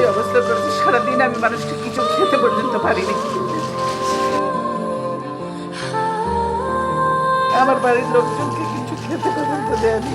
সেই অবস্থা করেছে। সারাদিন আমি মানুষকে কিছু খেতে পর্যন্ত পারিনি। আমার বাড়ির লোকজনকে কিছু খেতে পর্যন্ত দেয়নি।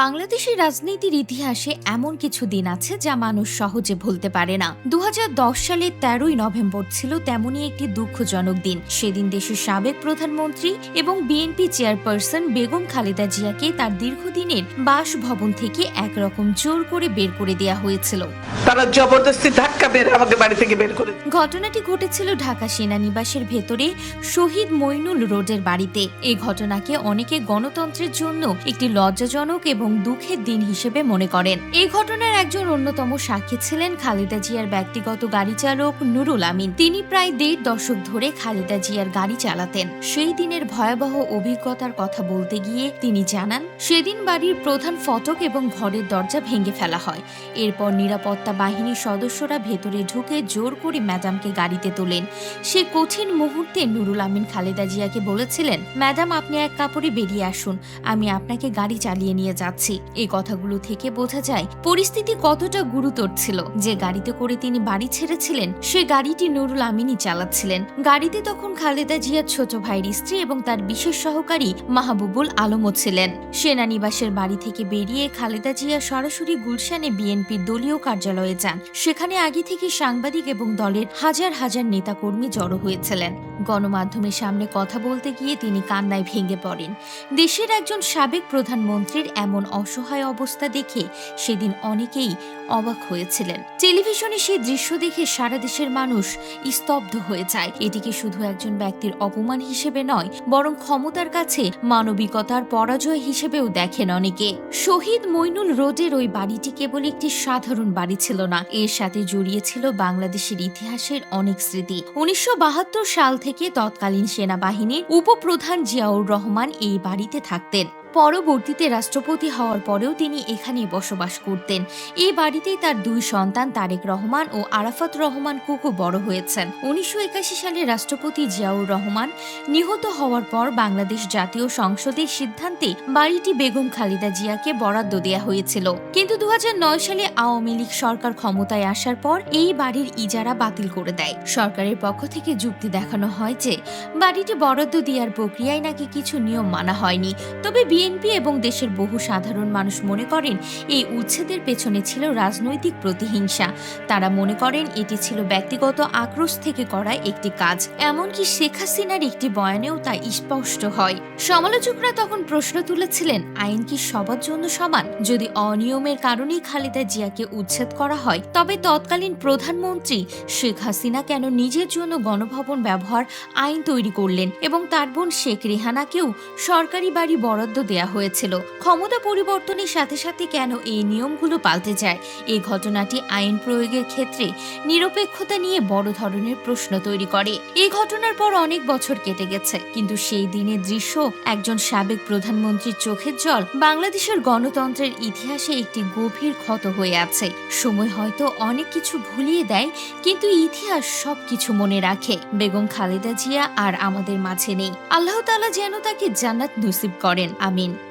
বাংলাদেশের রাজনীতির ইতিহাসে এমন কিছু দিন আছে যা মানুষ সহজে ভুলতে পারে না। দু হাজার দশ সালের তেরোই নভেম্বর ছিল তেমনই একটি দুঃখজনক দিন। সেদিন দেশের সাবেক প্রধানমন্ত্রী এবং বিএনপি চেয়ারপারসন বেগম খালেদা জিয়াকে তার দীর্ঘদিনের বাসভবন থেকে একরকম জোর করে বের করে দেয়া হয়েছিল। তারা জবরদস্তি ধাক্কা বের আমাকে বাড়ি থেকে বের করে ঘটনাটি ঘটেছিল ঢাকা সেনানিবাসের ভেতরে শহীদ মইনুল রোডের বাড়িতে। এই ঘটনাকে অনেকে গণতন্ত্রের জন্য একটি লজ্জাজনক এবং দুঃখের দিন হিসেবে মনে করেন। এই ঘটনার একজন অন্যতম সাক্ষী ছিলেন খালেদা জিয়ার ব্যক্তিগত গাড়ি চালক নুরুল আমিন। তিনি প্রায় দেড় দশক ধরে খালেদা জিয়ার গাড়ি চালাতেন। সেই দিনের ভয়াবহ অভিজ্ঞতার কথা বলতে গিয়ে তিনি জানান, সেদিন বাড়ির প্রধান ফটক এবং ঘরের দরজা ভেঙে ফেলা হয়। এরপর নিরাপত্তা বাহিনীর সদস্যরা ভেতরে ঢুকে জোর করে ম্যাডামকে গাড়িতে তোলেন। সে কঠিন মুহূর্তে নুরুল আমিন খালেদা জিয়াকে বলেছিলেন, ম্যাডাম, আপনি এক কাপড়ে বেরিয়ে আসুন। আমি আপনাকে গাড়ি চালিয়ে নিয়ে যাচ্ছি। এই কথাগুলো থেকে বোঝা যায় পরিস্থিতি কতটা গুরুতর ছিল। যে গাড়িতে করে তিনি বাড়ি ছেড়েছিলেন, সে গাড়িটি নুরুল আমিনই চালাচ্ছিলেন। গাড়িতে তখন খালেদা জিয়ার ছোট ভাইয়ের স্ত্রী এবং তার বিশেষ সহকারী মাহবুবুল আলমও ছিলেন। সেনানিবাসের বাড়ি থেকে বেরিয়ে খালেদা জিয়া সরাসরি গুলশানে বিএনপির দলীয় কার্যালয়ে যান। সেখানে আগে থেকে সাংবাদিক এবং দলের হাজার হাজার নেতাকর্মী জড়ো হয়েছিলেন। গণমাধ্যমের সামনে কথা বলতে গিয়ে তিনি কান্নায় ভেঙে পড়েন। দেশের একজন সাবেক প্রধানমন্ত্রীর এমন অসহায় অবস্থা দেখে সেদিন অনেকেই অবাক হয়েছিলেন। টেলিভিশনে সেই দৃশ্য দেখে সারা দেশের মানুষ স্তব্ধ হয়ে যায়। এটিকে শুধু একজন ব্যক্তির অপমান হিসেবে নয়, বরং ক্ষমতার কাছে মানবিকতার পরাজয় হিসেবেও দেখেন অনেকে। শহীদ মইনুল রোডের ওই বাড়িটি কেবল একটি সাধারণ বাড়ি ছিল না, এর সাথে জড়িয়ে ছিল বাংলাদেশের ইতিহাসের অনেক স্মৃতি। উনিশশো বাহাত্তর সাল থেকে তৎকালীন সেনাবাহিনীর উপপ্রধান জিয়াউর রহমান এই বাড়িতে থাকতেন। পরবর্তীতে রাষ্ট্রপতি হওয়ার পরেও তিনি এখানেই বসবাস করতেন। এই বাড়িতেই তার দুই সন্তান তারেক রহমান ও আরাফাত রহমান কুকু বড় হয়েছেন। উনিশশো একাশি সালে রাষ্ট্রপতি জিয়াউর রহমান নিহত হওয়ার পর বাংলাদেশ জাতীয় সংসদের সিদ্ধান্তে বাড়িটি বেগম খালেদা জিয়াকে বরাদ্দ দেওয়া হয়েছিল। কিন্তু দু হাজার নয় সালে আওয়ামী লীগ সরকার ক্ষমতায় আসার পর এই বাড়ির ইজারা বাতিল করে দেয়। সরকারের পক্ষ থেকে যুক্তি দেখানো হয় যে, বাড়িটি বরাদ্দ দেওয়ার প্রক্রিয়ায় নাকি কিছু নিয়ম মানা হয়নি। তবে বিএনপি এবং দেশের বহু সাধারণ মানুষ মনে করেন এই উচ্ছেদের পেছনে ছিল রাজনৈতিক প্রতিহিংসা। তারা মনে করেন এটি ছিল ব্যক্তিগত আক্রোশ থেকে করা একটি কাজ, এমনকি শেখ হাসিনার একটি বয়ানেও তা স্পষ্ট হয়। সমালোচকরা তখন প্রশ্ন তুলেছিলেন, আইন কি সবার জন্য সমান? যদি অনিয়মের কারণেই খালেদা জিয়াকে উচ্ছেদ করা হয়, তবে তৎকালীন প্রধানমন্ত্রী শেখ হাসিনা কেন নিজের জন্য গণভবন ব্যবহার আইন তৈরি করলেন এবং তার বোন শেখ রেহানাকেও সরকারি বাড়ি বরাদ্দ দেয়া হয়েছিল। ক্ষমতা পরিবর্তনের সাথে সাথে কেন এই নিয়মগুলো পাল্টে যায়? এই ঘটনাটি আইন প্রয়োগের ক্ষেত্রে নিরপেক্ষতা নিয়ে বড় ধরনের প্রশ্ন তৈরি করে। এই ঘটনার পর অনেক বছর কেটে গেছে, কিন্তু সেই দিনের দৃশ্য, একজন সাবেক প্রধানমন্ত্রীর চোখের জল, বাংলাদেশের গণতন্ত্রের ইতিহাসে একটি গভীর ক্ষত হয়ে আছে। সময় হয়তো অনেক কিছু ভুলিয়ে দেয়, কিন্তু ইতিহাস সবকিছু মনে রাখে। বেগম খালেদা জিয়া আর আমাদের মাঝে নেই। আল্লাহ তাআলা যেন তাকে জান্নাত নসিব করেন। আমিন